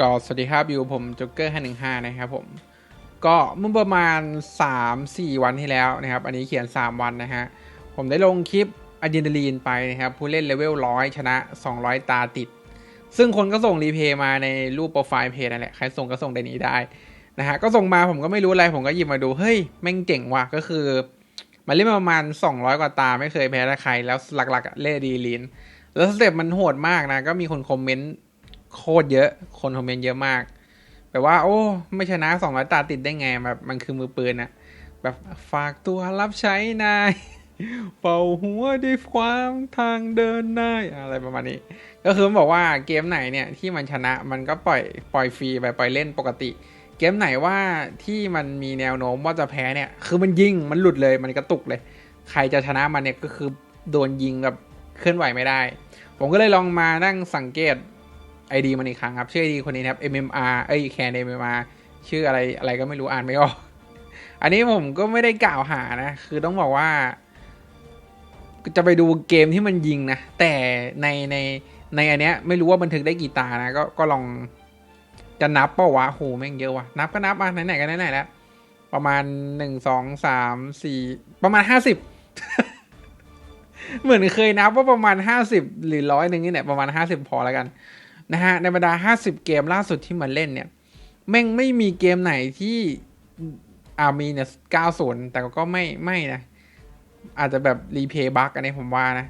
ก็สวัสดีครับอยู่ผมจ็กเกอร์ห้าหนึ่งห้านะครับผม ก็เมื่อประมาณ 3-4 วันที่แล้วนะครับ อันนี้เขียน 3 วันนะฮะ ผมได้ลงคลิปอะดรีนาลีนไปนะครับ ผู้เล่นเลเวลร้อยชนะ 200 ตาติด ซึ่งคนก็ส่งรีเพย์มาในรูปโปรไฟล์เพจนั่นแหละ ใครส่งก็ส่งในนี้ได้นะฮะ ก็ส่งมาผมก็ไม่รู้อะไร ผมก็หยิบมาดู เฮ้ย แม่งเจ๋งว่ะ ก็คือ มันเล่นมาประมาณ 200 กว่าตาไม่เคยแพ้ใคร แล้วหลักๆเล่นดีลีนแล้วสเต็ปมันโหดมากนะ ก็มีคนคอมเมนต์ โคตรเยอะ คนคอมเมนต์เยอะมากแบบว่า โอ้ ไม่ชนะสองร้อยตาติดได้ไงแบบมันคือมือปืนอะแบบฝากตัวรับใช้นาย เป่าหัวด้วยความทางเดินนายอะไรประมาณนี้ ก็คือมันบอกว่าเกมไหนเนี่ยที่มันชนะมันก็ปล่อยปล่อยฟรีไปปล่อยเล่นปกติ เกมไหนว่าที่มันมีแนวโน้มว่าจะแพ้เนี่ย คือมันยิงมันหลุดเลยมันกระตุกเลย ใครจะชนะมันเนี่ยก็คือโดนยิงแบบเคลื่อนไหวไม่ได้ ผมก็เลยลองมานั่งสังเกต ID มันอีกครั้งครับชื่อ ID คนนี้นะครับ MMR เอ้ยแคน MMR ชื่ออะไรอะไรก็ไม่รู้อ่านไม่ออก อันนี้ผมก็ไม่ได้กล่าวหานะ คือต้องบอกว่า จะไปดูเกมที่มันยิงนะ แต่ในในในอันเนี้ยไม่รู้ว่าบันทึกได้กี่ตานะก็ก็ลองจะนับเปล่าวะโหแม่งเยอะวะนับก็นับอะไหนๆกันไหนๆแล้วประมาณหนึ่งสองสามสี่ประมาณห้าสิบเหมือนเคยนับว่าประมาณห้าสิบหรือร้อยหนึ่งนี่แหละประมาณห้าสิบพอแล้วกัน นะฮะในบรรดา 50 เกมล่าสุดที่มันเล่นเนี่ยแม่งไม่มีเกมไหนที่อามีเนี่ย90แต่ก็ไม่ไม่นะ อาจจะแบบรีเพย์บั๊กอันนี้ผมว่านะ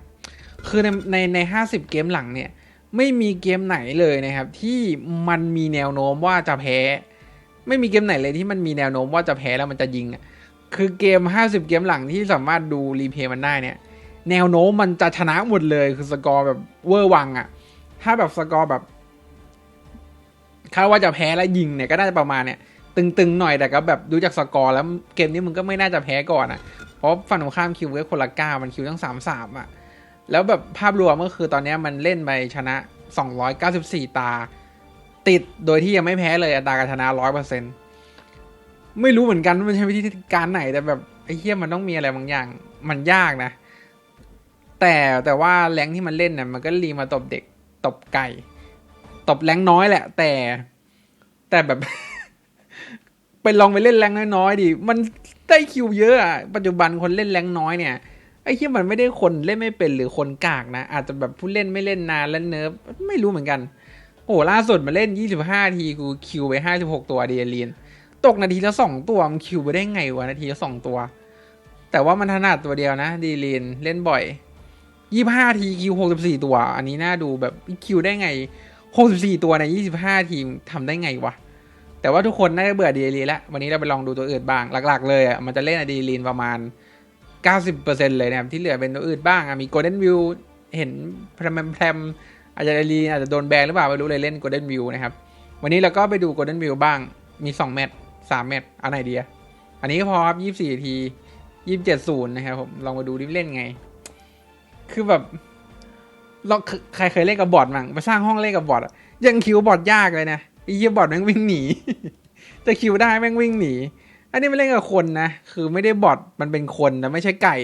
คือในในใน50เกมหลังเนี่ย ไม่มีเกมไหนเลยนะครับ ที่มันมีแนวโน้มว่าจะแพ้ ไม่มีเกมไหนเลยที่มันมีแนวโน้มว่าจะแพ้แล้วมันจะยิงอะคือเกม50เกมหลังที่สามารถดูรีเพย์มันได้เนี่ย แนวโน้มมันจะชนะหมดเลยคือสกอร์แบบเวอร์วังอะ ถ้าแบบสกอร์แบบคาดว่าจะแพ้แล้วยิงเนี่ยก็น่าจะประมาณเนี่ยตึงๆหน่อยแต่ก็แบบดูจากสกอร์แล้วเกมนี้มึงก็ไม่น่าจะแพ้ก่อนอะเพราะฝั่งตรงข้ามคิวเวคนละเก้ามันคิวตั้งสามสามอะแล้วแบบภาพรวมก็คือตอนนี้มันเล่นไปชนะสองร้อยเก้าสิบสี่ตา ติดโดยที่ยังไม่แพ้เลยอัตราการชนะร้อยเปอร์เซ็นไม่รู้เหมือนกันว่ามันใช้วิธีการไหนแต่แบบไอ้เหี้ยมันต้องมีอะไรบางอย่าง มันยากนะ แต่แต่ว่าแรงที่มันเล่นเนี่ยมันก็รีมาตบเด็ก บไก่ ตบแรงน้อยแหละ แต่ แต่แบบ ไปลองไปเล่นแรงน้อยๆดิ มันได้คิวเยอะอะปัจจุบันคนเล่นแรงน้อยเนี่ยไอ้ที่มันไม่ได้คนเล่นไม่เป็นหรือคนกากนะ อาจจะแบบผู้เล่นไม่เล่นนานแล้วเนิร์ฟไม่รู้เหมือนกัน โอ้ล่าสุดมาเล่น 25 ทีกูคิวไป 56 ตัวเดียรีนตกนาทีละสองตัวมันคิวไปได้ไงวะนาทีละสองตัว แต่ว่ามันถนัดตัวเดียวนะ ดีลีนเล่นบ่อย ยี่ห้าทีคิวหกสิบสี่ตัว อันนี้น่าดูแบบคิวได้ไงหกสิบสี่ตัวในยี่สิบห้าทีมทำได้ไงวะ แต่ว่าทุกคนน่าจะเบื่อดีลีแล้ว วันนี้เราไปลองดูตัวอื่นบ้าง หลัก ๆ เลยอะ มันจะเล่นอะดีลีนประมาณเก้าสิบเปอร์เซ็นเลยนะครับ ที่เหลือเป็นตัวอื่นบ้างอะ มีโกลเด้นวิว เห็นแพรมแพรมอาจจะดีลีอาจจะโดนแบนหรือเปล่าไม่รู้เลยเล่นโกลเด้นวิวนะครับ วันนี้เราก็ไปดูโกลเด้นวิวบ้าง มีสองแมตช์สามแมตช์อันไหนดีอะอันนี้พอครับยี่สิบสี่ทียี่สิบเจ็ดศูนย์นะครับผม ลองมาดูดิเล่นไง คือแบบเราใครเคยเล่นกับบอทมั้งไปสร้างห้องเล่นกับบอทอะยังคิวบอทยากเลยนะไอ้เหี้ยบอทแม่งวิ่งหนีจะคิวได้แม่งวิ่งหนี อันนี้ไม่เล่นกับคนนะ คือไม่ได้บอทมันเป็นคนนะไม่ใช่ไก่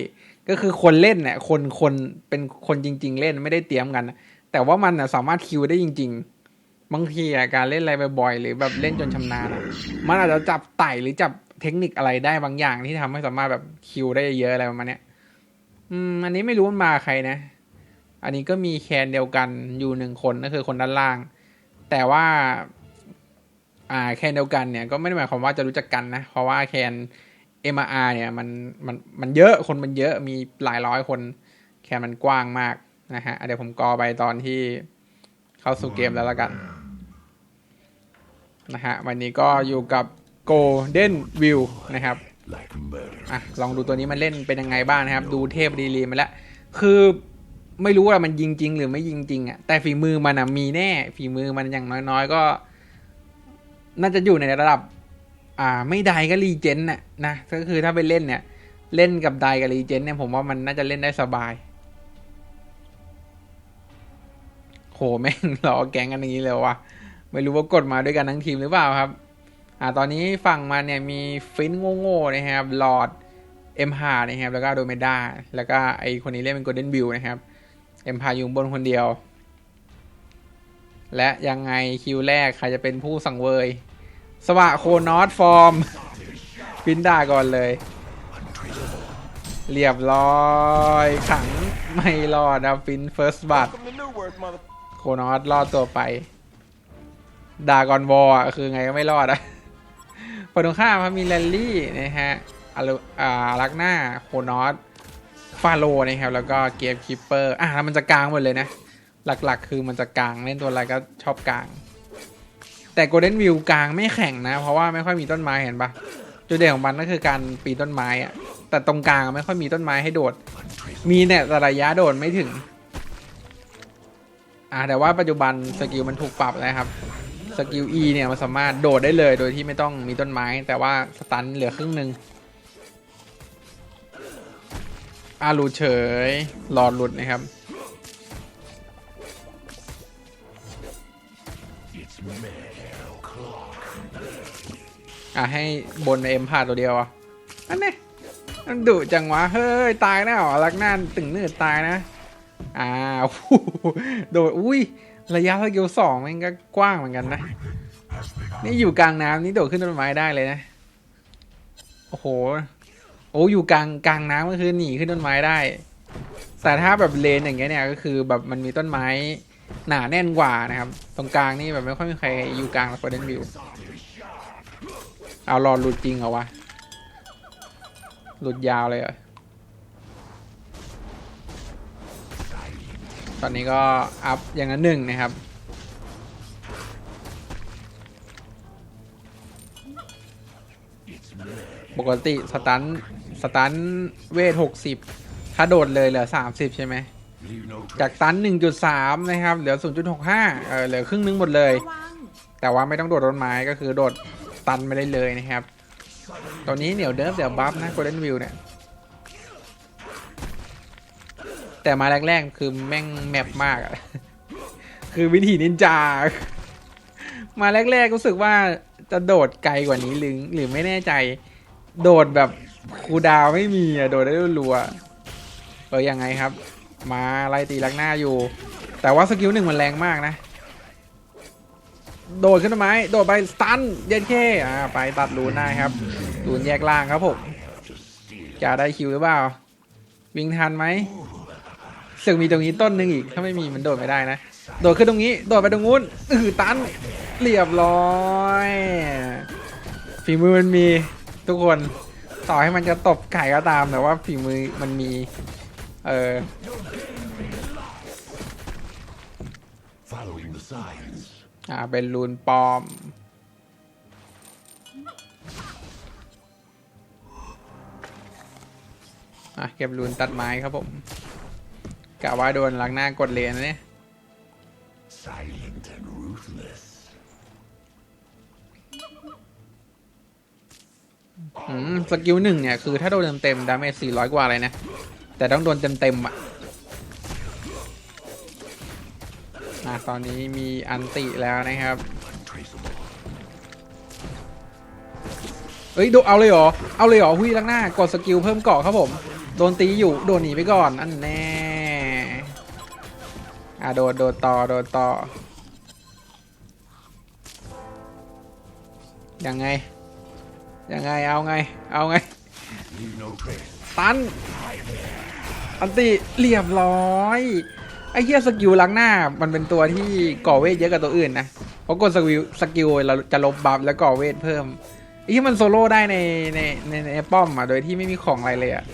ก็คือคนเล่นเนี่ยคนคนเป็นคนจริง ๆ เล่นไม่ได้เตรียมกันแต่ว่ามันนะสามารถคิวได้จริง ๆ บางทีอะการเล่นอะไรบ่อยๆหรือแบบเล่นจนชำนาญอะมันอาจจะจับไต่หรือจับเทคนิคอะไรได้บางอย่างที่ทำให้สามารถแบบคิวได้เยอะอะไรประมาณเนี้ย อืมอันนี้ไม่รู้มันมาใครนะ อันนี้ก็มีแคนเดียวกันอยู่หนึ่งคนก็คือคนด้านล่าง แต่ว่า อ่าแคนเดียวกันเนี่ยก็ไม่ได้หมายความว่าจะรู้จักกันนะ เพราะว่าแคน MR เนี่ยมันมันมันเยอะคนมันเยอะมีหลายร้อยคน แคนมันกว้างมากนะฮะเดี๋ยวผมกอไปตอนที่เข้าสู่เกมแล้วละกันนะฮะวันนี้ก็อยู่กับ Golden View นะครับ อะลองดูตัวนี้มันเล่นเป็นยังไงบ้างนะครับ ดูเทพดีลีมาแล้ว คือไม่รู้ว่ามันยิงจริงหรือไม่ยิงจริงอะแต่ฝีมือมันอะมีแน่ ฝีมือมันอย่างน้อยๆก็ น่าจะอยู่ในระดับ อ่า ไม่ไดก็รีเจนน่ะนะก็คือถ้าไปเล่นเนี่ย เล่นกับไดกับรีเจนเนี่ยผมว่ามันน่าจะเล่นได้สบายโหแม่งรอแกงกันอย่างนี้เลยวะไม่รู้ว่ากดมาด้วยกันทั้งทีมหรือเปล่าครับ อ่าตอนนี้ฝั่งมันเนี่ยมีฟินโง่ๆนะครับหลอดเอ็มพานะครับแล้วก็โดเมดาแล้วก็ไอคนนี้เล่นเป็นโกลเด้นบิลนะครับเอ็มพาอยู่บนคนเดียว และยังไงคิวแรกใครจะเป็นผู้สังเวย สวะโคนอสฟอร์มฟินด่าก่อนเลย เรียบร้อยขังไม่รอดนะฟินเฟิร์สบัตโคนอสรอดตัวไปดากอนวอคือไงก็ไม่รอดอะ ฝั่งตรงข้ามครับมีแรลลี่นะฮะอารุอ่าลักหน้าโคนอสฟาโลนะครับ แล้วก็เกมคิปเปอร์อะแล้วมันจะกลางหมดเลยนะ หลักๆ คือมันจะกลางเล่นตัวอะไรก็ชอบกลาง แต่โกลเด้นวิวกลางไม่แข่งนะ เพราะว่าไม่ค่อยมีต้นไม้เห็นปะจุดเด่นของมันก็คือการปีนต้นไม้อะแต่ตรงกลางไม่ค่อยมีต้นไม้ให้โดด มีเนี่ยแต่ระยะโดดไม่ถึง อ่าแต่ว่าปัจจุบันสกิลมันถูกปรับแล้วครับ สกิล E เนี่ยมันสามารถโดดได้เลยโดยที่ไม่ต้องมีต้นไม้ แต่ว่าสตันเหลือครึ่งหนึ่งอาลุดเฉยหลอดหลุดนะครับ อะให้บนเอ็มพาดตัวเดียวอะอันนี้มันดุจังวะ เฮ้ย ตายแน่หรอรักหน้าตึงเนืดตายนะอ่าโอ้โหโดดอุ้ย ระยะสกิลสองมันก็กว้างเหมือนกันนะ นี่อยู่กลางน้ำนี่โดดขึ้นต้นไม้ได้เลยนะ โอ้โห โอ้อยู่กลางกลางน้ำก็คือหนีขึ้นต้นไม้ได้ แต่ถ้าแบบเลนอย่างเงี้ยเนี่ยก็คือแบบมันมีต้นไม้หนาแน่นกว่านะครับ ตรงกลางนี่แบบไม่ค่อยมีใครอยู่กลางแล้วก็เดนวิว เอารอดหลุดจริงเหรอวะ หลุดยาวเลยเหรอ ตอนนี้ก็อัพอย่างนั้นหนึ่งนะครับปกติสตันสตันเวทหกสิบถ้าโดดเลยเหลือสามสิบใช่ไหมจากตันหนึ่งจุดสามนะครับเหลือศูนย์จุดหกห้าเออเหลือครึ่งนึงหมดเลย แต่ว่าไม่ต้องโดดต้นไม้ก็คือโดดตันไม่ได้เลยนะครับ ตอนนี้เหนียวเดิฟเดี๋ยวบัฟนะ Golden View เนี่ย แต่มาแรกๆคือแม่งแมปมากอะคือวิธีนินจา มาแรกๆรู้สึกว่าจะโดดไกลกว่านี้หรือหรือไม่แน่ใจ โดดแบบคูดาวไม่มีอะโดดได้รัวเออยังไงครับ มาไล่ตีลักหน้าอยู่ แต่ว่าสกิลหนึ่งมันแรงมากนะ โดดขึ้นต้นไม้โดดไปสตันเย็นแค่อ่าไปตัดรูนได้ครับรูนแยกล่างครับผมจะได้คิวหรือเปล่า วิ่งทันไหม สึกมีตรงนี้ต้นหนึ่งอีก ถ้าไม่มีมันโดดไม่ได้นะ โดดขึ้นตรงนี้ โดดไปตรงนู้นอือตันเรียบร้อยฝีมือมันมีทุกคนต่อให้มันจะตบไก่ก็ตามแต่ว่าฝีมือมันมี เออ Following the signs. อ่าเป็นรูนปลอมอะเก็บรูนตัดไม้ครับผม กะว่าโดนลักหน้ากดเลนนะเนี่ย Silent and ruthless. อืมสกิลหนึ่งเนี่ย คือถ้าโดนเต็มๆดาเมจ400กว่าเลยนะ แต่ต้องโดนเต็มๆอะอะตอนนี้มีอันติแล้วนะครับ Untraceable. เอ้ยโดนเอาเลยเหรอ เอาเลยเหรอ หุยลักหน้ากดสกิลเพิ่มเกาะครับผม โดนตีอยู่ โดนหนีไปก่อน อันแน่ อะโดนโดนต่อโดนต่อ ยังไง ยังไง เอาไง เอาไง ตัน อันติเรียบร้อย ไอ้เหี้ยสกิลล้างหน้า มันเป็นตัวที่ก่อเวทเยอะกว่าตัวอื่นนะเพราะกดสกิลสกิลเราจะลบบัฟแล้วก่อเวทเพิ่มไอ้ที่มันโซโล่ได้ในในในในป้อมอะ โดยที่ไม่มีของอะไรเลยอะ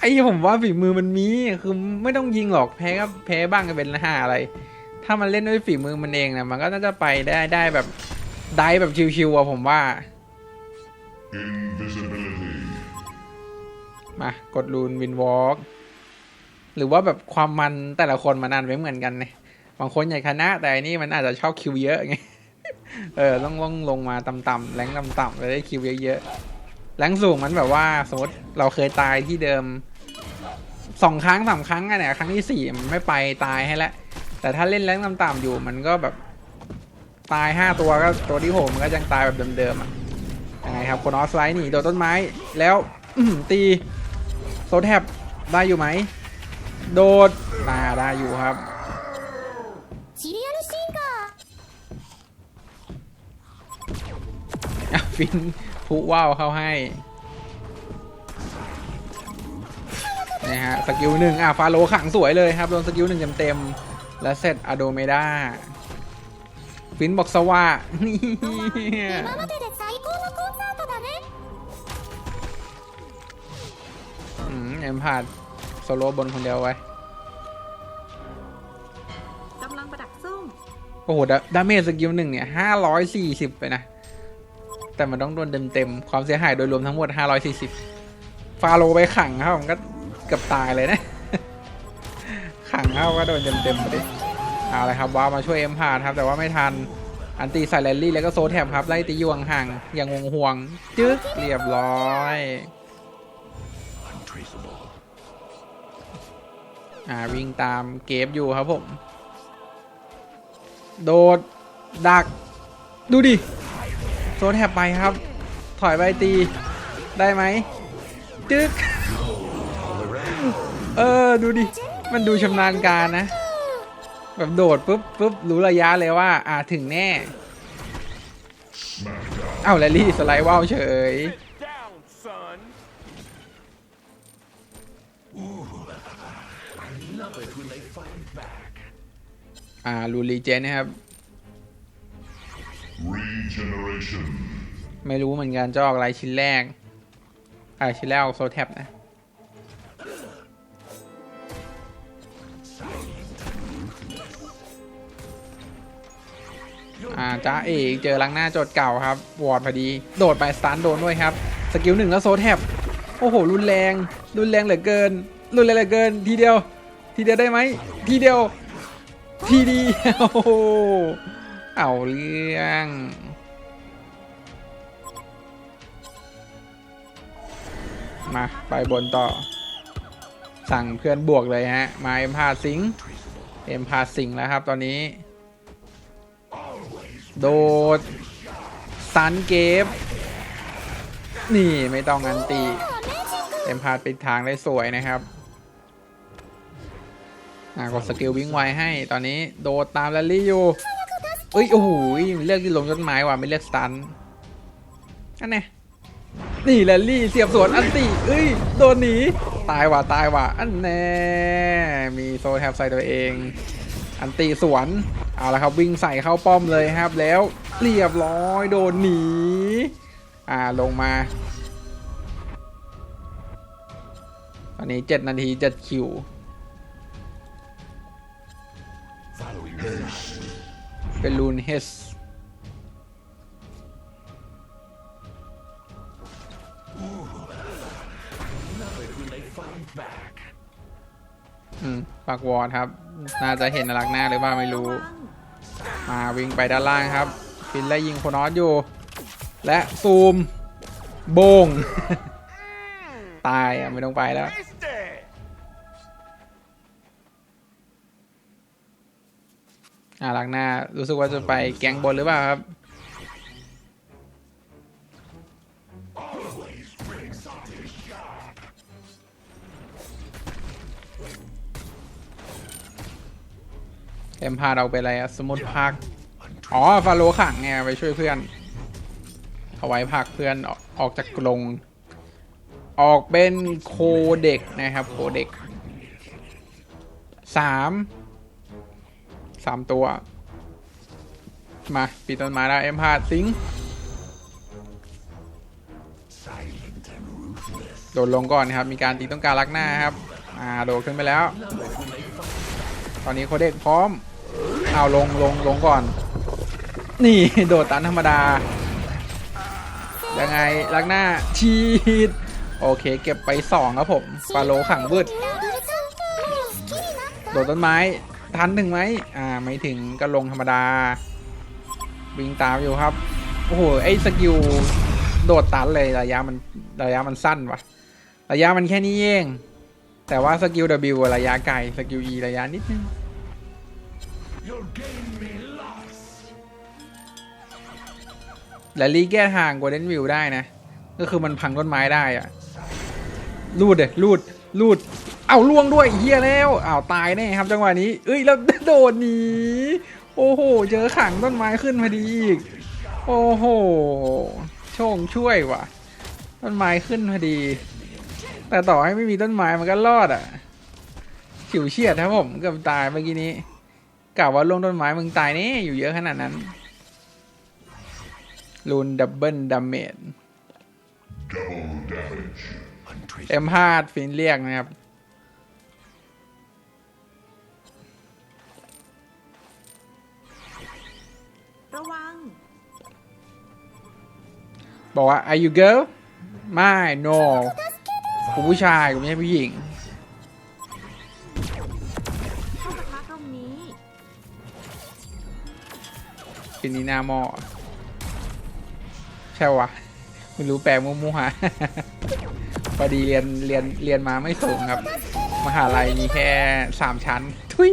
ไอ้ที่ผมว่าฝีมือมันมีคือไม่ต้องยิงหรอกแพ้ก็แพ้บ้างก็เป็นห้าอะไร ถ้ามันเล่นด้วยฝีมือมันเองนะมันก็น่าจะไปได้ได้แบบได้แบบชิวๆอะผมว่า Invisibility. มากดรูนวินวอล์กหรือว่าแบบความมันแต่ละคนมันอ่านไม่เหมือนกันเนี่ยบางคนอยากชนะแต่อันนี่มันอาจจะชอบคิวเยอะไงเออต้องลงลงมาต่ำๆแรงต่ำๆเลยได้คิวเยอะๆแรงสูงมันแบบว่าสมมติเราเคยตายที่เดิม สองครั้งสามครั้งอะเนี่ยครั้งที่สี่มันไม่ไปตายให้แล้วแต่ถ้าเล่นแรงต่ำๆอยู่มันก็แบบตายห้าตัวก็ตัวที่หกมันก็ยังตายแบบเดิมๆอะยังไงครับคนออสไลด์หนีโดนต้นไม้แล้วตีโซแทบได้อยู่ไหม โดดมาได้อยู่ครับฟินผู้ว้าวเข้าให้ นะฮะสกิลหนึ่งอะฟาโลขังสวยเลยครับโดนสกิลหนึ่งเต็มๆและเสร็จอโดเมดาฟินบอกสว่านี่เอ็มพาดโซโล่บนคนเดียวไว้กำลังประดักซุ่มโอ้โหดาดาเมจสกิลหนึ่งเนี่ยห้าร้อยสี่สิบไปนะ แต่มันต้องโดนเต็มๆ ความเสียหายโดยรวมทั้งหมดห้าร้อยสี่สิบฟาโลไปขังครับผมก็ เกือบตายเลยนะ ขังเข้าก็โดนเต็มๆไปดิเอาเลยครับว้าวมาช่วยเอ็มพาดครับ แต่ว่าไม่ทันอันตีใส่แรลลี่แล้วก็โซแทบครับ ไล่ตียวงห่างอย่างงงห่วง จึ๊กเรียบร้อยอ่าวิ่งตามเกฟอยู่ครับผม โดด ดัก ดูดิ โซแทบไปครับ ถอยไปตีได้ไหมจึ๊ก เออดูดิ มันดูชำนาญการนะ แบบโดดปุ๊บปุ๊บรู้ระยะเลยว่า อ่าถึงแน่ เอ้าแลลี่สไลด์ว่าวเฉย อ่ารูรีเจนนะครับ ไม่รู้เหมือนกันจะออกอะไรชิ้นแรก อ่าชิ้นแรกออกโซแท็บนะ อ่าจ้าเอกเจอลังหน้าโจทย์เก่าครับ วอร์ดพอดี โดดไปสตันโดนด้วยครับ สกิลหนึ่งแล้วโซแท็บโอ้โห รุนแรง รุนแรงเหลือเกิน รุนแรงเหลือเกิน ทีเดียว ทีเดียวได้ไหม ทีเดียว ทีเดียวเอาเรื่องมาไปบนต่อ สั่งเพื่อนบวกเลยฮะ มาเอ็มพาสิงเอ็มพาสิงแล้วครับตอนนี้ โดดซันเกฟนี่ไม่ต้องอันตีเอ็มพาปิดทางได้สวยนะครับอ่ากดสกิลวิ่งไวให้ตอนนี้โดดตามแรลลี่อยู่เอ้ยโอ้โหเลือกที่ลงต้นไม้ว่ะไม่เลือกสตันอันไหนนี่แรลลี่เสียบสวนอันติเอ้ยโดนหนีตายว่ะตายว่ะอันแน่มีโซแทบใส่ตัวเอง อันติสวน เอาละครับวิ่งใส่เข้าป้อมเลยครับแล้วเรียบร้อยโดนหนี อ่าลงมา ตอนนี้7นาที7คิวเป็นลูนเฮส อืมปักวอร์ดครับ น่าจะเห็นอลักหน้าหรือเปล่าไม่รู้ มาวิ่งไปด้านล่างครับ ฟินไล่ยิงโคนอสอยู่ และซูม โบง ตายอะไม่ต้องไปแล้ว อ่าลักหน้ารู้สึกว่าจะไปแก๊งบนหรือเปล่าครับ เอ็มพาเราไปอะไรอะสมุดพัก อ๋อ ฟาโลขังไงไปช่วยเพื่อนเอาไว้พักเพื่อนออกออกจากกรงออกเป็นโคเด็กนะครับ โคเด็กสามสามตัว มาปีต้นไม้แล้วเอ็มพาสิงโดดลงก่อนนะครับ มีการตีต้องการลักหน้าครับ อ่า โดดขึ้นไปแล้ว ตอนนี้โคเด็กพร้อม เอาลงลงลงก่อน นี่โดดตันธรรมดา ยังไงลักหน้าชีดโอเค เก็บไปสองครับผมปาโลขังบืดโดดต้นไม้ ทันถึงไหมอ่า ไม่ถึงก็ลงธรรมดา วิ่งตามอยู่ครับ โอ้โห ไอ้สกิลโดดตันเลยระยะมันระยะมันสั้นวะระยะมันแค่นี้เอง แต่ว่าสกิล W ระยะไกล สกิล E ระยะนิดนึง และลีแก้ทางโกลเดนวิวได้นะ ก็คือมันพังต้นไม้ได้อะลูดเดยลูดลูด เอาล่วงด้วยเฮียแล้วอ้าวตายแน่ครับจังหวะนี้ เอ้ยแล้วโดดหนีโอ้โห เจอขังต้นไม้ขึ้นพอดีอีก โอ้โหโชชงช่วยว่ะ ต้นไม้ขึ้นพอดี แต่ต่อให้ไม่มีต้นไม้มันก็รอดอะฉิวเฉียดครับผมเกือบตายเมื่อกี้นี้ กล่าวว่าลงต้นไม้มึงตายแนี่อยู่เยอะขนาดนั้นรูนดับเบิลดาเมจ Untraceable. เอ็มพาดฟินเรียกนะครับ ระวัง บอกว่า are you girl ไม่ no กูผู้ชายกูไม่ใช่ผู้หญิง ปีนี้หน้าหมอใช่วะคุณรู้แปลงมั่วๆฮะพอดีเรียนเรียนเรียนมาไม่สูงครับ มหาลัยมีแค่สามชั้น ทุย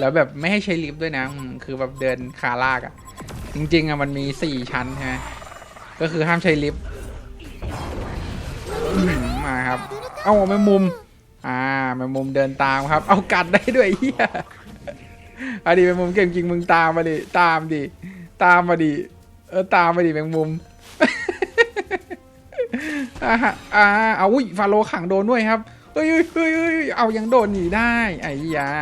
แล้วแบบไม่ให้ใช้ลิฟต์ด้วยนะ คือแบบเดินคาลากอะ่ะ จริง ๆอะมันมีสี่ชั้นใช่ไหมก็คือห้ามใช้ลิฟต์มาครับ เอาแมงมุม อ่าแมงมุมเดินตามครับ เอากัดได้ด้วยเฮียอดีแมงมุมเก่งจริงมึงตามมาดิตามดิตามมาดิเออตามมาดิแมงมุมอ่าฮะอ่าเอาอุ้ยฟาโลขังโดนด้วยครับเฮ้ยเฮ้ยเฮ้ยเฮ้ยเอายังโดนหนีได้ไอ้ยา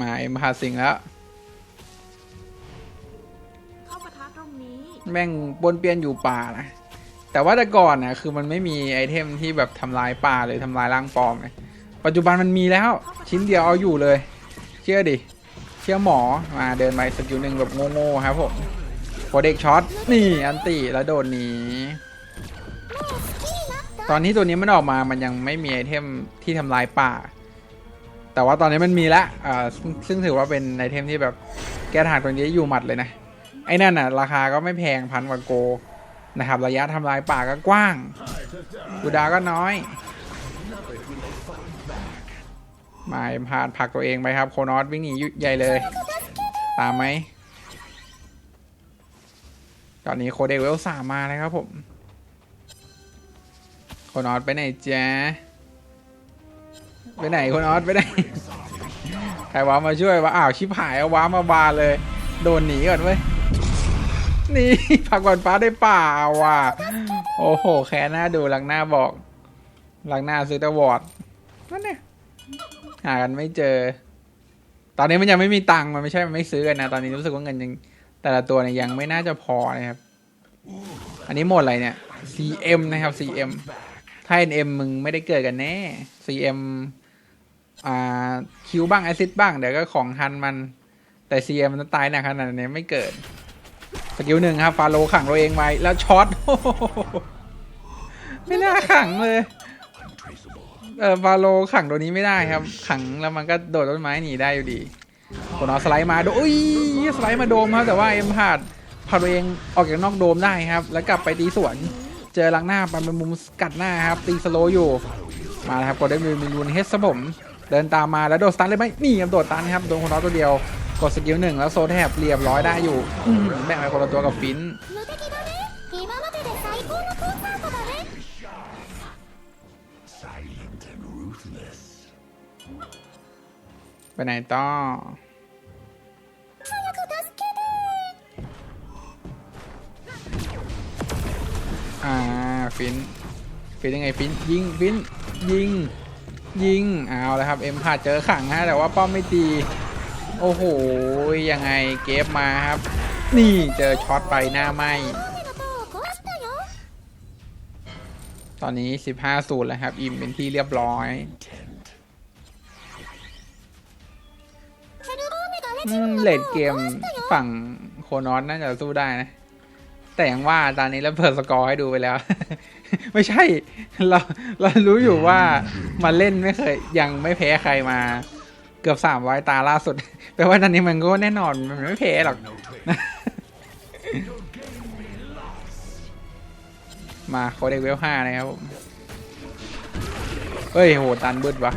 มาเอ็มพาสิงแล้ว แม่งปนเปียนอยู่ป่านะแต่ว่าแต่ก่อนนะคือมันไม่มีไอเทมที่แบบทำลายป่าเลยทำลายร่างปลอมเลยปัจจุบันมันมีแล้ว ชิ้นเดียวเอาอยู่เลย เชื่อดิ เชื่อหมอมาเดินไปสกิลหนึ่งแบบโง่ๆครับผมโปเด็กช็อตนี่อันตีแล้วโดนหนีตอนที่ตัวนี้มันออกมามันยังไม่มีไอเทมที่ทำลายป่า แต่ว่าตอนนี้มันมีแล้วซึ่งถือว่าเป็นไอเทมที่แบบแก้ทางตัวนี้อยู่หมัดเลยนะ ไอ้นั่นน่ะ ราคาก็ไม่แพงพันกว่าโกนะครับ ระยะทำลายป่าก็กว้างกูดาก็น้อยมาพาดผักตัวเองไปครับ โคนอสวิ่งหนียุใหญ่เลย ตามไหมตอนนี้โคเดเวลสามมาแล้วครับผม โคนอสไปไหนจ๊ะไปไหนโคนอสไปไหนใครว้ามาช่วยวะอ้าวชิบหายเอาว้ามาบานเลย โดนหนีก่อนเว้ย นี่ ผักก่อนฟ้าได้เปล่าว่ะ โอ้โห แค่หน้าดูหลังหน้าบอก หลังหน้าซื้อตะวอดนั่นเนี่ยหากันไม่เจอ ตอนนี้มันยังไม่มีตังค์มันไม่ใช่มันไม่ซื้อกันนะตอนนี้รู้สึกว่าเงินยัง แต่ละตัวเนี่ยยังไม่น่าจะพอนะครับ อันนี้หมดอะไรเนี่ย CM นะครับ CM ถ้า NM มึงไม่ได้เกิดกันแน่ CM อ่าคิวบ้างแอซิดบ้างเดี๋ยวก็ของทันมัน แต่ CM มันตายหนักขนาดนี้ไม่เกิด สกิลหนึ่งครับฟาโลขังตัวเองไว้แล้วช็อตโอ้โหไม่น่าขังเลยเออฟาโลขังตัวนี้ไม่ได้ครับ ขังแล้วมันก็โดดต้นไม้หนีได้อยู่ดีคนเอาสไลด์มาโดอุ้ยสไลด์มาโดมครับแต่ว่าเอ็มพลาดพาตัวเองออกจากนอกโดมได้ครับ แล้วกลับไปตีสวนเจอหลังหน้าปันเป็นมุมกัดหน้าครับ ตีสโลอยู่มาแล้วครับกดได้มีมีลูนเฮสผมเดินตามมาแล้วโดดสตันเลยไหมนี่ครับโดดตันครับโดนคนน้อยตัวเดียว กดสกิลหนึ่งแล้วโซแทบเรียบร้อยได้อยู่แบ่งไปคนละตัวกับฟินไปไหนต่ออฟินฟินยังไงฟินยิงฟินยิงยิงเอาแล้วครับเอ็มพาเจอขังฮะแต่ว่าป้อมไม่ตี โอ้โห ยังไงเกฟมาครับ นี่เจอช็อตไปหน้าไม่ตอนนี้ 15สูตรแล้วครับ อิมเป็นที่เรียบร้อยเลดเกมฝั่งโคนอสน่าจะสู้ได้นะ แต่อย่างว่าตอนนี้เราเปิดสกอร์ให้ดูไปแล้ว ไม่ใช่ เราเรารู้อยู่ว่ามาเล่นไม่เคย ยังไม่แพ้ใครมา เกือบสามร้อยตาล่าสุด แปลว่าตอนนี้มันก็แน่นอนมันไม่แพ้หรอก มาโคเด็กเวลห้านะครับผมเฮ้ยโหตันบึดวะ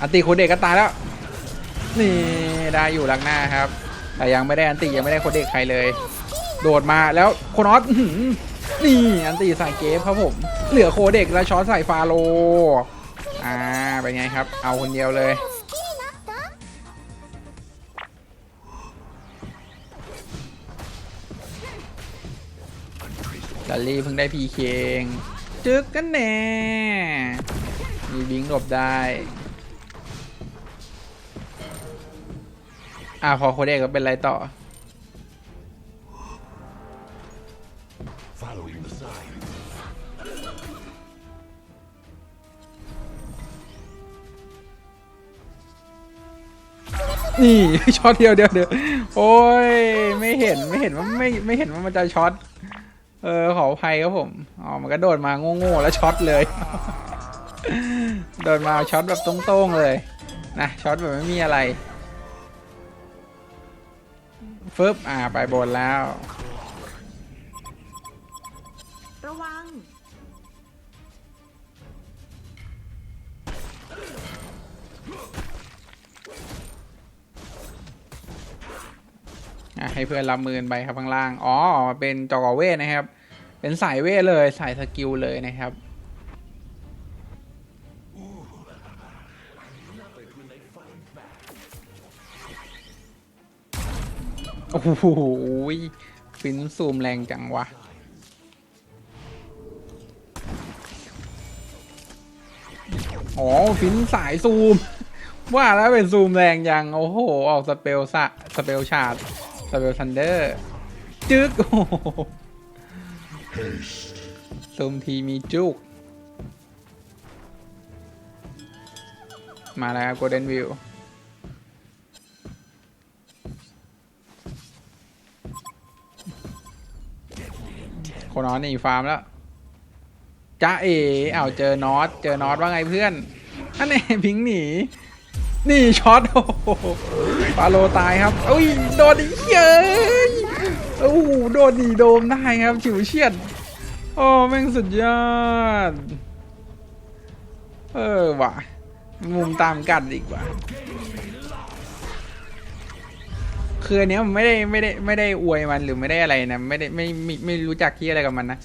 อันติโคเด็กก็ตายแล้ว นี่ได้อยู่หลังหน้าครับ แต่ยังไม่ได้อันติยังไม่ได้โคเด็กใครเลย โดดมาแล้วโคนอสนี่อันติใส่เกฟครับผม เหลือโคเด็กแล้วช็อตใส่ฟาโลอ่าเป็นไงครับ เอาคนเดียวเลย ดัลลี่เพิ่งได้พีเคงจึกกันแน่ มีบิงหลบได้ อ่าพอโคเดกก็เป็นไรต่อ Following the sign. นี่ช็อตเดียวเดียวเดียวโอ้ย ไม่เห็นไม่เห็นว่าไม่ไม่เห็นว่ามันจะช็อต เออขออภัยครับผมอ๋อมันก็โดดมาโง่ๆแล้วช็อตเลย โดดมาช็อตแบบตรงๆเลยนะช็อตแบบไม่มีอะไรฟึบอ่าไปบนแล้ว ระวัง อะให้เพื่อนรับมือกันไปครับข้างล่าง อ๋อ เป็นจอกอเวทนะครับ เป็นสายเวทเลยสายสกิลเลยนะครับ โอ้โหฟินซูมแรงจังวะอ๋อฟินสายซูม ว่าแล้วเป็นซูมแรงยัง โอ้โห ออกสเปลสะสเปลชาร์ดสเปลทันเดอร์ จึ๊กโอ้โห ซูมทีมีจุก มาแล้วโกลเด้นวิวคนนอนหนีฟาร์มแล้วจ้าเอ๋อ้าวเจอนอตเจอนอตว่าไงเพื่อนอันนี้พิงหนี นี่ช็อตโอ้โหปาโลตายครับอุ้ยโดนอีเย้ย โอ้โหโดนหนีโดมได้ครับฉิวเฉียดโอ้แม่งสุดยอด เออว่ะ มุมตามกัดอีกว่ะคืออันเนี้ยมันไม่ได้ไม่ได้ไม่ได้อวยมันหรือไม่ได้อะไรนะไม่ได้ไม่ไม่ไม่รู้จักที่อะไรกับมันนะ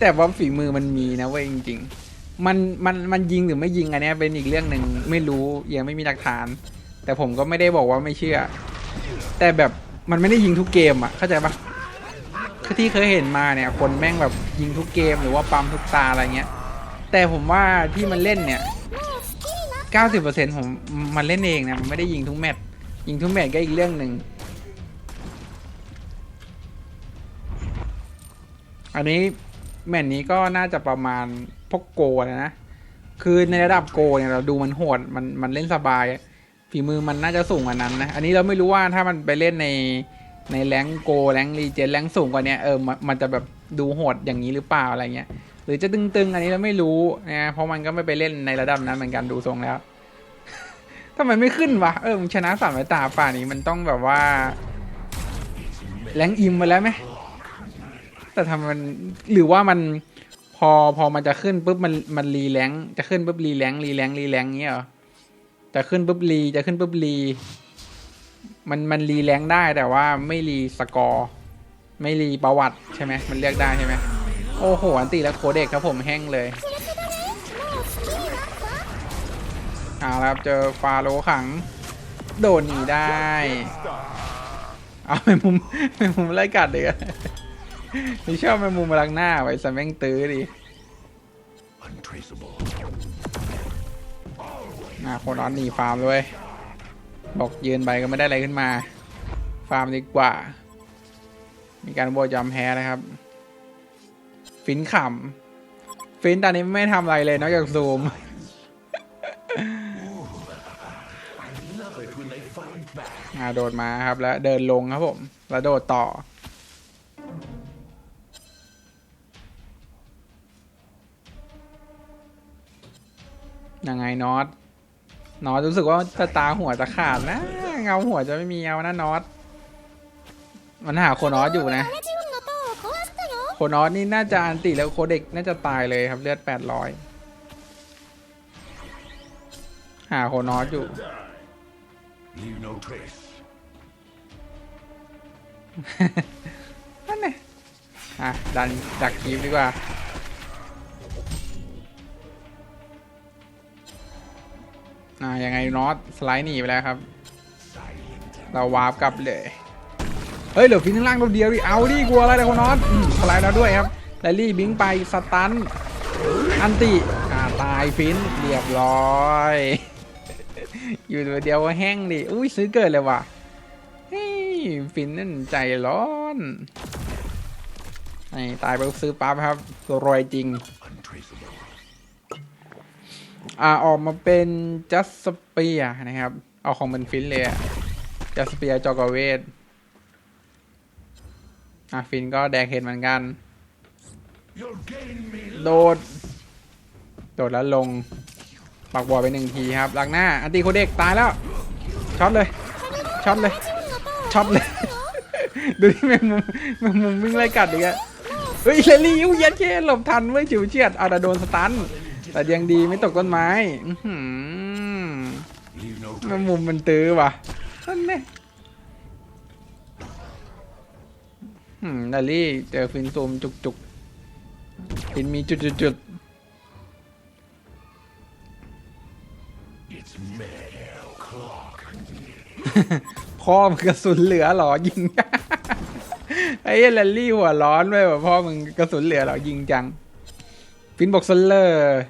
แต่ว่าฝีมือมันมีนะเว้ยจริง ๆ มันมันมันยิงหรือไม่ยิงอันเนี้ยเป็นอีกเรื่องหนึ่งไม่รู้ยังไม่มีหลักฐาน แต่ผมก็ไม่ได้บอกว่าไม่เชื่อ แต่แบบมันไม่ได้ยิงทุกเกมอะเข้าใจปะ คือที่เคยเห็นมาเนี่ย คนแม่งแบบยิงทุกเกมหรือว่าปั๊มทุกตาอะไรเงี้ย แต่ผมว่าที่มันเล่นเนี่ย 90%ผมมันเล่นเองนะมันไม่ได้ยิงทุกแมตช์ยิงทุกแมตช์ก็อีกเรื่องหนึ่งอันนี้แมตช์นี้ก็น่าจะประมาณพวกโกนะนะ คือในระดับโกเนี่ยเราดูมันโหดมันมันเล่นสบาย ฝีมือมันน่าจะสูงกว่านั้นนะ อันนี้เราไม่รู้ว่าถ้ามันไปเล่นใน ในแรงโกแรงรีเจนแรงสูงกว่านี้เออมันมันจะแบบดูโหดอย่างนี้หรือเปล่าอะไรเงี้ยหรือจะตึงๆ อันนี้เราไม่รู้นะเพราะมันก็ไม่ไปเล่นในระดับนั้นเหมือนกันดูทรงแล้วทำไมไม่ขึ้นวะเออมึงชนะสามตาป่านี้มันต้องแบบว่า แรงอิมมาแล้วไหมแต่ทำมันหรือว่ามันพอพอมันจะขึ้นปุ๊บมันมันรีแรงจะขึ้นปุ๊บรีแรงรีแรงรีแรงเงี้ยเหรอจะขึ้นปุ๊บรีจะขึ้นปุ๊บรี มันมันรีแรงได้แต่ว่าไม่รีสกอร์ ไม่รีประวัติใช่ไหมมันเรียกได้ใช่ไหมโอ้โห อันตีแล้วโคเด็กครับผมแห้งเลยเอาละครับเจอฟาโลขัง โดนหนีได้ เอาไปมุมไปมุมไล่กัดเลยอะนี่ชอบไปมุมมาลังหน้าไว้สแม่งตื้อดิ Untraceable. อะคนนอนหนีฟาร์มด้วย บอกยืนไปก็ไม่ได้อะไรขึ้นมา ฟาร์มดีกว่า มีการโบยยอมแพ้นะครับ ฟินขำฟินตอนนี้ไม่ทำอะไรเลยนอกจากซูม อ่าโดดมาครับแล้วเดินลงครับผม แล้วโดดต่อยังไงน็อต นอตรู้สึกว่าจะตาหัวจะขาดนะ เงาหัวจะไม่มีเงานะนอต มันหาโคนอตอยู่นะ โคนอตนี่น่าจะอันติแล้วโคเด็กน่าจะตายเลยครับเลือดแปดร้อยหาโคนอตอยู่นั่นไงอะดันดักคีบดีกว่า อ่ายังไงน็อตสไลด์หนีไปแล้วครับ เราวาร์ปกลับเลย เฮ้ยเหลือฟินข้างล่างตัวเดียวดิเอาดิกลัวอะไรนะคุณน็อตสไลด์แล้วด้วยครับแลลี่บิงไปสตันอันติอ่าตายฟินเรียบร้อย อยู่ตัวเดียวก็แห้งดิอุ้ยซื้อเกิดเลยว่ะเฮ้ยฟินนั่นใจร้อนนี่ตายไปซื้อปั๊บครับรวยจริง อ่าออกมาเป็นจัสสเปียนะครับ เอาของมันฟินเลยจัสเปียจอกเวทอะฟินก็แดกเห็นเหมือนกัน โดด โดดแล้วลง ปักบอลไปหนึ่งทีครับหลังหน้า อันตีโคเด็กตายแล้ว ช็อตเลย ช็อตเลย ช็อตเลย ดูที่แมงมุมแมงมุมวิ่งไล่กัดอีกอะเฮ้ยเลลี่ยิ้วเย็นเช่หลบทันเว้ยฉิวเฉียด เอาแต่โดนสตัน แต่ยังดีไม่ตกต้นไม้อื้อหือ Leave no แมงมุมมันตื้อว่ะนั่นแน่อืมเลลี่เจอฟินซูมจุกจุกๆฟินมีจุดจุดจุด It's mad clock. พ่อมึงกระสุนเหลือเหรอยิงไอ้เหี้ยแลลี่หัวร้อนไปว่าพ่อมึงกระสุนเหลือเหรอยิงจังฟินบอกสเลอร์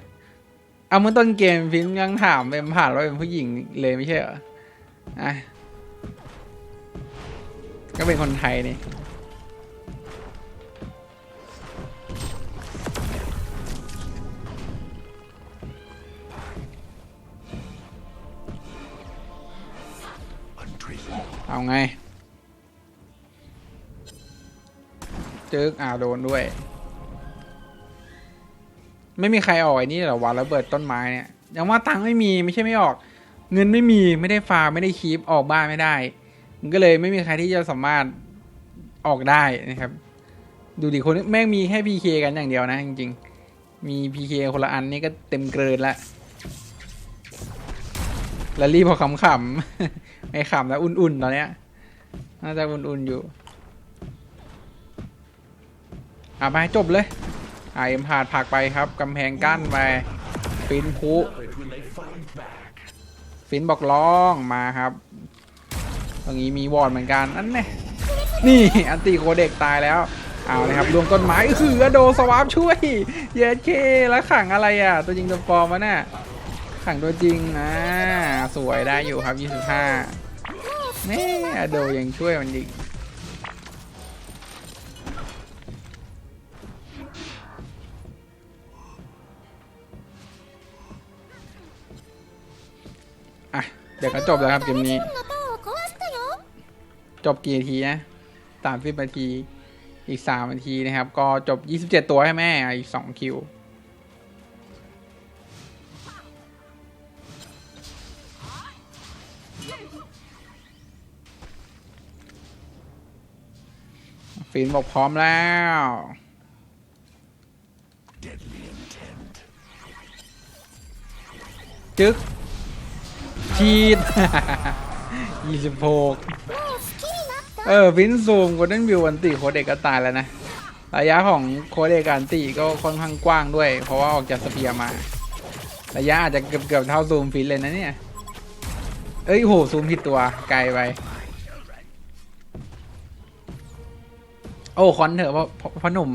เอาเมื่อต้นเกมฟินยังถามเป็นผ่านว่าเป็นผู้หญิงเลยไม่ใช่เหรออะก็เป็นคนไทยนี่เอาไง จึกอ่าโดนด้วย ไม่มีใครออกไอ้นี่เหรอวะระเบิดต้นไม้เนี่ยยังว่าตังค์ไม่มีไม่ใช่ไม่ออก เงินไม่มีไม่ได้ฟาร์ไม่ได้คีปออกบ้านไม่ได้มันก็เลยไม่มีใครที่จะสามารถออกได้นะครับ ดูดิคนแม่งมีแค่พีเคกันอย่างเดียวนะจริงๆ มีพีเคคนละอันนี่ก็เต็มเกินละแล้วรีบพอขำๆไม่ขำแล้วอุ่นๆตอนเนี้ยน่าจะอุ่นๆอยู่อะไปจบเลย อ่าเอ็มพาดผักไปครับกำแพงกั้นไปฟินพุฟินบอกร้องมาครับ ตรงนี้มีวอร์ดเหมือนกันนั่นแน่นี่อันติโคเด็กตายแล้วเอาเลยครับรวมต้นไม้เออคือโดสวาปช่วยเยสเคแล้วขังอะไรอะ ตัวจริงตัวปลอมวะเนี่ยขังตัวจริงอ่าสวยได้อยู่ครับ 25นี่โดยังช่วยมันอีก่ะ เดี๋ยวก็จบแล้วครับเกมนี้ จบกี่นาทีนะสามสิบนาที อีกสามนาทีนะครับ ก็จบยี่สิบเจ็ดตัวให้แม่ อีกสองคิว ฟินบอกพร้อมแล้วจึ๊ก ชีต26เออวินซูมกดเล่นวิวอันติโคเดกก็ตายแล้วนะ ระยะของโคเดกอันติก็ค่อนข้างกว้างด้วย เพราะว่าออกจากสเปียมา ระยะอาจจะเกือบเกือบเท่าซูมฟินเลยนะเนี่ย เอ้ยโหซูมผิดตัวไกลไป โอ้คอนเถอะเพราะเพราะหนุ่ม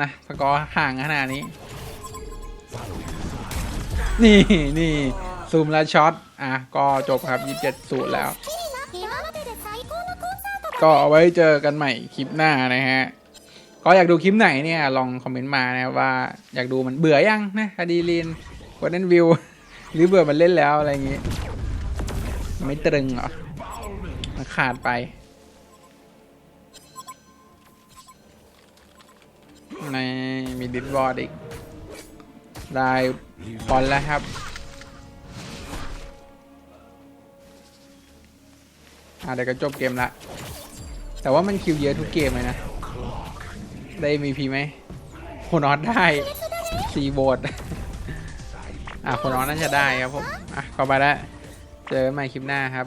นะสกอร์ห่างขนาดนี้ นี่นี่ ซูมและช็อต อะ ก็จบครับ 27 สูตรแล้ว ก็เอาไว้เจอกันใหม่คลิปหน้านะฮะ ก็อยากดูคลิปไหนเนี่ย ลองคอมเมนต์มานะว่าอยากดูมันเบื่อยังนะคดีลีนวันเล่นวิว หรือเบื่อมันเล่นแล้วอะไรอย่างงี้ ไม่ตรึงหรอมันขาดไปในมีดิสบอร์ดอีก ได้บอลแล้วครับ อะเดี๋ยวก็จบเกมละ แต่ว่ามันคิวเยอะทุกเกมเลยนะ ได้ MVP ไหมโคนอสได้ซีโบดอะโคนอสน่าจะได้ครับผม อะขอไปแล้วเจอกันใหม่คลิปหน้าครับ